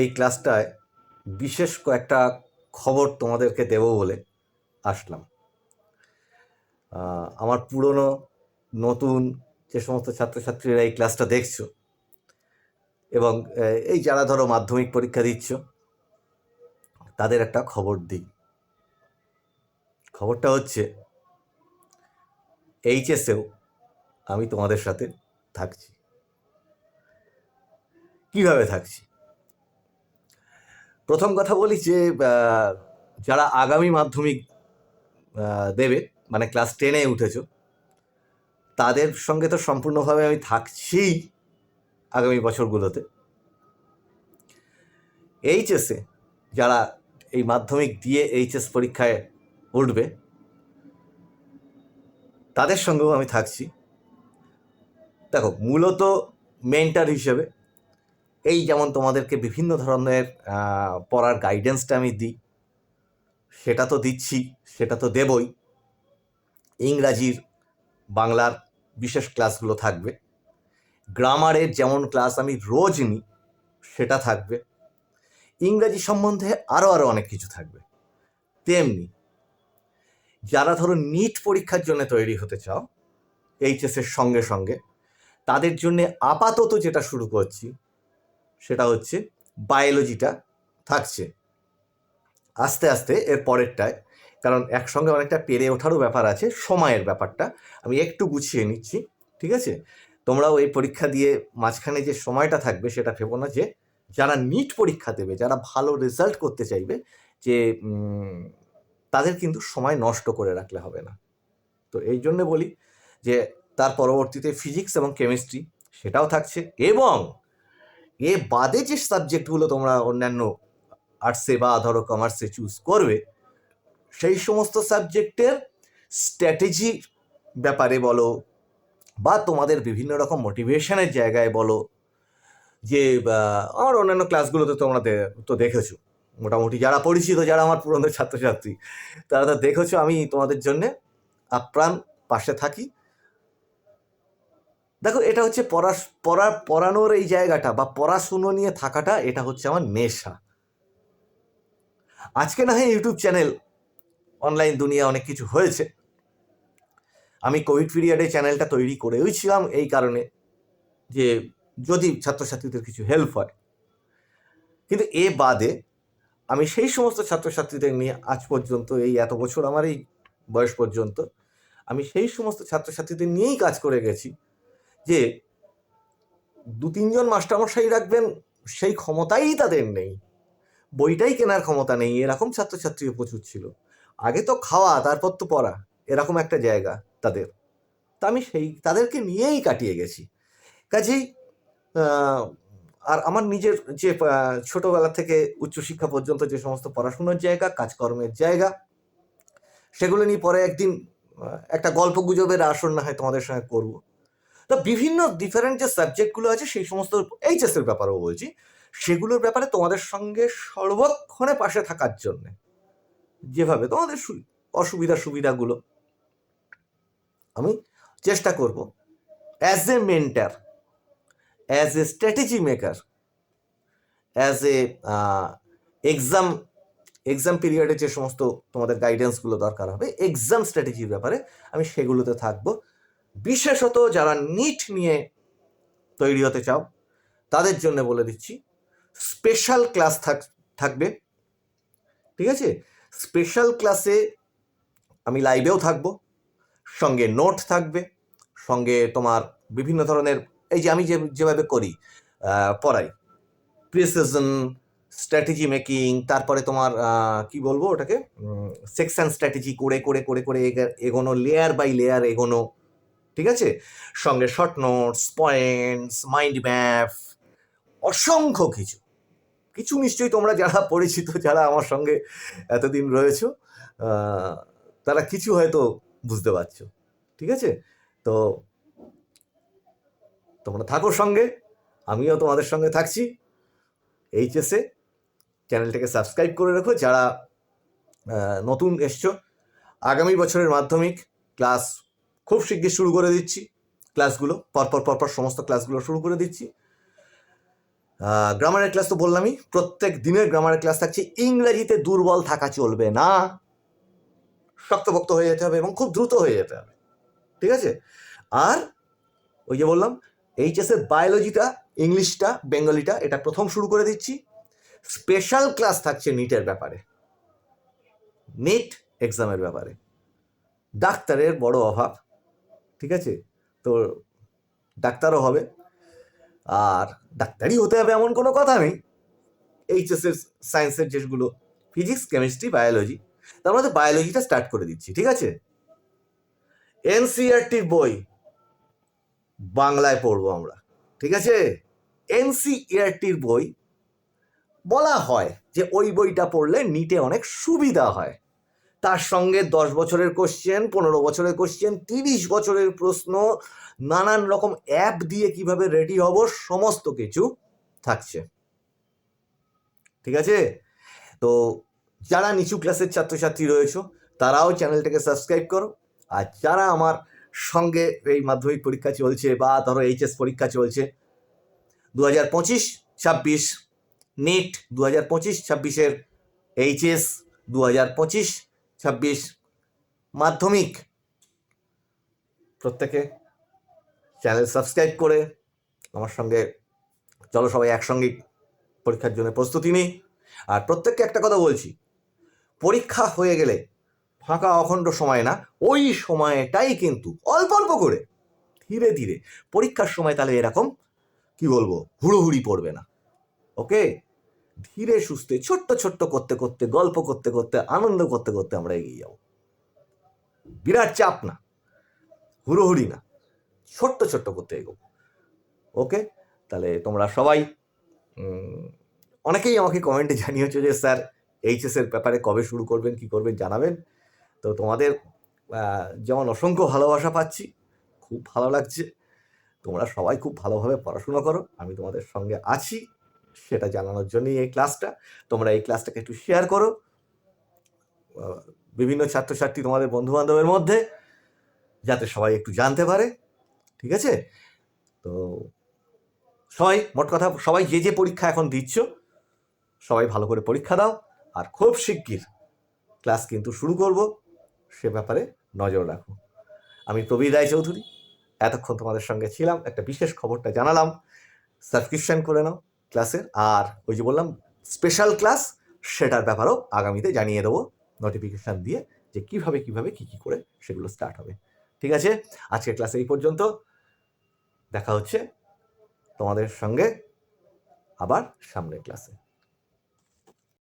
এই ক্লাসটায় বিশেষ কয়েকটা খবর তোমাদেরকে দেব বলে আসলাম। আমার পুরনো, নতুন যে সমস্ত ছাত্রছাত্রীরা এই ক্লাসটা দেখছ এবং এই যারা ধরো মাধ্যমিক পরীক্ষা দিচ্ছ, তাদের একটা খবর দিই। খবরটা হচ্ছে, এইচএসেও আমি তোমাদের সাথে থাকছি। কীভাবে থাকছি? প্রথম কথা বলি যে যারা আগামী মাধ্যমিক দেবে মানে ক্লাস টেনে উঠেছ, তাদের সঙ্গে তো সম্পূর্ণভাবে আমি থাকছি আগামী বছরগুলোতে। এইচএসে যারা এই মাধ্যমিক দিয়ে এইচএস পরীক্ষায় উঠবে, তাদের সঙ্গেও আমি থাকছি। দেখো, মূলত মেন্টার হিসেবে এই যেমন তোমাদেরকে বিভিন্ন ধরনের পড়ার গাইডেন্সটা আমি দিই, সেটা তো দিচ্ছি, সেটা তো দেবই। ইংরাজির, বাংলার বিশেষ ক্লাসগুলো থাকবে। গ্রামারের যেমন ক্লাস আমি রোজ নিই, সেটা থাকবে। ইংরাজি সম্বন্ধে আরও আরও অনেক কিছু থাকবে। তেমনি যারা ধরো নিট পরীক্ষার জন্য তৈরি হতে চাও এইচএসের সঙ্গে সঙ্গে, তাদের জন্য আপাতত যেটা শুরু করছি সেটা হচ্ছে বায়োলজিটা থাকছে। আস্তে আস্তে এর পরেরটায়, কারণ একসঙ্গে অনেকটা পেরে ওঠারও ব্যাপার আছে, সময়ের ব্যাপারটা। আমি একটু গুছিয়ে নিচ্ছি, ঠিক আছে? তোমরাও এই পরীক্ষা দিয়ে মাঝখানে যে সময়টা থাকবে সেটা ভেবো না যে, যারা নিট পরীক্ষা দেবে, যারা ভালো রেজাল্ট করতে চাইবে, যে তাদের কিন্তু সময় নষ্ট করে রাখলে হবে না। তো এই জন্য বলি যে, তার পরবর্তীতে ফিজিক্স এবং কেমিস্ট্রি সেটাও থাকছে এবং এ বাদে যে সাবজেক্টগুলো তোমরা অন্যান্য আর্টসে বা ধরো কমার্সে চুজ করবে, সেই সমস্ত সাবজেক্টের স্ট্র্যাটেজি ব্যাপারে বলো বা তোমাদের বিভিন্ন রকম মোটিভেশনের জায়গায় বলো যে আমার অন্যান্য ক্লাসগুলোতে তোমরা তো দেখেছ। মোটামুটি যারা পরিচিত, যারা আমার পুরনো ছাত্রছাত্রী, তারা তো দেখেছ আমি তোমাদের জন্যে আপ্রাণ পাশে থাকি। দেখো, এটা হচ্ছে পড়া পড়া, পড়ানোর এই জায়গাটা বা পড়াশুনো নিয়ে থাকাটা এটা হচ্ছে আমার নেশা। আজকে না হয় ইউটিউব চ্যানেল, অনলাইন দুনিয়া অনেক কিছু হয়েছে। আমি কোভিড পিরিয়ডে চ্যানেলটা তৈরি করেও ছিলাম এই কারণে যে যদি ছাত্রছাত্রীদের কিছু হেল্প হয়। কিন্তু এ বাদে আমি সেই সমস্ত ছাত্রছাত্রীদের নিয়ে আজ পর্যন্ত এই এত বছর আমার এই বয়স পর্যন্ত আমি সেই সমস্ত ছাত্রছাত্রীদের নিয়েই কাজ করে গেছি। যে দু তিনজন মাস্টারমশাই রাখবেন, সেই ক্ষমতাই তাদের নেই। বইটাই কেনার ক্ষমতা নেই। এরকম ছাত্রছাত্রীও প্রচুর ছিল। আগে তো খাওয়া, তারপর তো পড়া, এরকম একটা জায়গা তাদের। তা আমি সেই, তাদেরকে নিয়েই কাটিয়ে গেছি। কাজেই আর আমার নিজের যে ছোটবেলা থেকে উচ্চশিক্ষা পর্যন্ত যে সমস্ত পড়াশোনার জায়গা, কাজকর্মের জায়গা, সেগুলো নিয়ে পরে একদিন একটা গল্প গুজবের আসর না হয় তোমাদের সঙ্গে করব। তো বিভিন্ন ডিফারেন্ট যে সাবজেক্টগুলো আছে, সেই সমস্ত এইচএস এর ব্যাপারেও বলছি। সেগুলোর ব্যাপারে তোমাদের সঙ্গে সর্বক্ষণে পাশে থাকার জন্যে যেভাবে তোমাদের অসুবিধা সুবিধাগুলো, আমি চেষ্টা করব। As a mentor as a strategy maker as a exam exam পিরিয়ডে যে সমস্ত তোমাদের গাইডেন্সগুলো দরকার হবে এক্সাম স্ট্র্যাটেজির ব্যাপারে আমি সেগুলোতে থাকব। বিশেষত যারা নিট নিয়ে তৈরি হতে চাও, তাদের জন্য বলে দিচ্ছি স্পেশাল ক্লাস থাক, থাকবে। ঠিক আছে? স্পেশাল ক্লাসে আমি লাইভেও থাকব, সঙ্গে নোট থাকবে, সঙ্গে তোমার বিভিন্ন ধরনের, এই যে আমি যে, যেভাবে করি পড়াই। প্রিসিজন স্ট্র্যাটেজি মেকিং তারপরে তোমার কি বলব ওটাকে? সেকশন স্ট্র্যাটেজি করে করে করে করে এগা- এগোনো লেয়ার বাই লেয়ার এগোনো ঠিক আছে? সঙ্গে short notes points mind map অসংখ্য কিছু। কিছু নিশ্চয়ই তোমরা যারা পরিচিত, যারা আমার সঙ্গে এতদিন রয়েছো তারা কিছু হয়তো বুঝতে পারছ। ঠিক আছে? তো তোমরা থাকো সঙ্গে, আমিও তোমাদের সঙ্গে থাকছি। এইচএসে চ্যানেলটাকে সাবস্ক্রাইব করে রাখো, যারা নতুন এসছো। আগামী বছরের মাধ্যমিক ক্লাস খুব শিগগির শুরু করে দিচ্ছি ক্লাসগুলো, পরপর পরপর সমস্ত ক্লাসগুলো শুরু করে দিচ্ছি। গ্রামারের ক্লাস তো বললামই, প্রত্যেক দিনের গ্রামারের ক্লাস থাকছে, ইংরেজিতে দুর্বল থাকা চলবে না। শক্তপোক্ত হয়ে যেতে হবে এবং খুব দ্রুত হয়ে যেতে হবে। ঠিক আছে? আর ওই যে বললাম এইচএসের বায়োলজিটা ইংলিশটা, বেঙ্গলিটা, এটা প্রথম শুরু করে দিচ্ছি। স্পেশাল ক্লাস থাকছে নিটের ব্যাপারে। নিট এক্সামের ব্যাপারে। ডাক্তারের বড় অভাব। ঠিক আছে? তো ডাক্তারও হবে। আর ডাক্তারই হতে হবে এমন কোনো কথা নেই। এইচএসের সায়েন্সের যেগুলো ফিজিক্স কেমিস্ট্রি বায়োলজি তার মধ্যে বায়োলজিটা স্টার্ট করে দিচ্ছি, ঠিক আছে? এনসিআরটির বই বাংলায় পড়ব আমরা, ঠিক আছে? এনসিইআরটির বই বলা হয় যে ওই বইটা পড়লে নিটে অনেক সুবিধা হয়। তার সঙ্গে দশ বছরের কোশ্চেন পনেরো বছরের কোশ্চেন তিরিশ বছরের প্রশ্ন, নানান রকম অ্যাপ দিয়ে কীভাবে রেডি হব, সমস্ত কিছু থাকছে। ঠিক আছে? তো যারা নিচু ক্লাসের ছাত্রছাত্রী রয়েছে, তারাও চ্যানেলটাকে সাবস্ক্রাইব করো। আর যারা আমার সঙ্গে এই মাধ্যমিক পরীক্ষা চলছে বা ধরো এইচএস পরীক্ষা চলছে দু হাজার পঁচিশ, ছাব্বিশ নেট দু হাজার পঁচিশ, ছাব্বিশের এইচএস দু হাজার পঁচিশ ছাব্বিশ মাধ্যমিক। প্রত্যেকে চ্যানেল সাবস্ক্রাইব করে আমার সঙ্গে চলো সবাই একসঙ্গে পরীক্ষার জন্য প্রস্তুতি নিই। আর প্রত্যেককে একটা কথা বলছি, পরীক্ষা হয়ে গেলে ফাঁকা অখণ্ড সময় না, ওই সময়টাই কিন্তু অল্প অল্প করে ধীরে ধীরে পরীক্ষার সময় তাহলে এরকম, কি বলব, হুড়োহুড়ি পড়বে না। ওকে ধীরে সুস্থে, ছোট্ট ছোট্ট করতে করতে, গল্প করতে করতে, আনন্দ করতে করতে আমরা এগিয়ে যাব। বিরাট চাপ না, হুড়োহুড়ি না, ছোট্ট ছোট্ট করতে এগোবো। ওকে? তাহলে তোমরা সবাই অনেকেই আমাকে কমেন্টে জানিয়েছো যে, স্যার এইচএস এর ব্যাপারে কবে শুরু করবেন, কি করবেন, জানাবেন? তো তোমাদের যেমন অসংখ্য ভালোবাসা পাচ্ছি, খুব ভালো লাগছে। তোমরা সবাই খুব ভালোভাবে পড়াশোনা করো, আমি তোমাদের সঙ্গে আছি। সেটা জানানোর জন্যই এই ক্লাসটা। তোমরা এই ক্লাসটাকে একটু শেয়ার করো। বিভিন্ন ছাত্রছাত্রী তোমাদের বন্ধু বান্ধবের মধ্যে, যাতে সবাই একটু জানতে পারে। ঠিক আছে? তো সবাই, মোট কথা সবাই যে যে পরীক্ষা এখন দিচ্ছ, সবাই ভালো করে পরীক্ষা দাও। আর খুব শিগগির ক্লাস কিন্তু শুরু করব। সে ব্যাপারে নজর রাখো। আমি প্রবীর রায় চৌধুরী এতক্ষণ তোমাদের সঙ্গে ছিলাম, একটা বিশেষ খবরটা জানালাম। সাবস্ক্রিপশন করে নাও। ক্লাসের, আর ওই যে বললাম স্পেশাল ক্লাস সেটার ব্যাপারও আগামীতে জানিয়ে দেবো নোটিফিকেশান দিয়ে যে কীভাবে কীভাবে, কি কি করে সেগুলো স্টার্ট হবে। ঠিক আছে? আজকের ক্লাসে এই পর্যন্ত। দেখা হচ্ছে তোমাদের সঙ্গে আবার সামনের ক্লাসে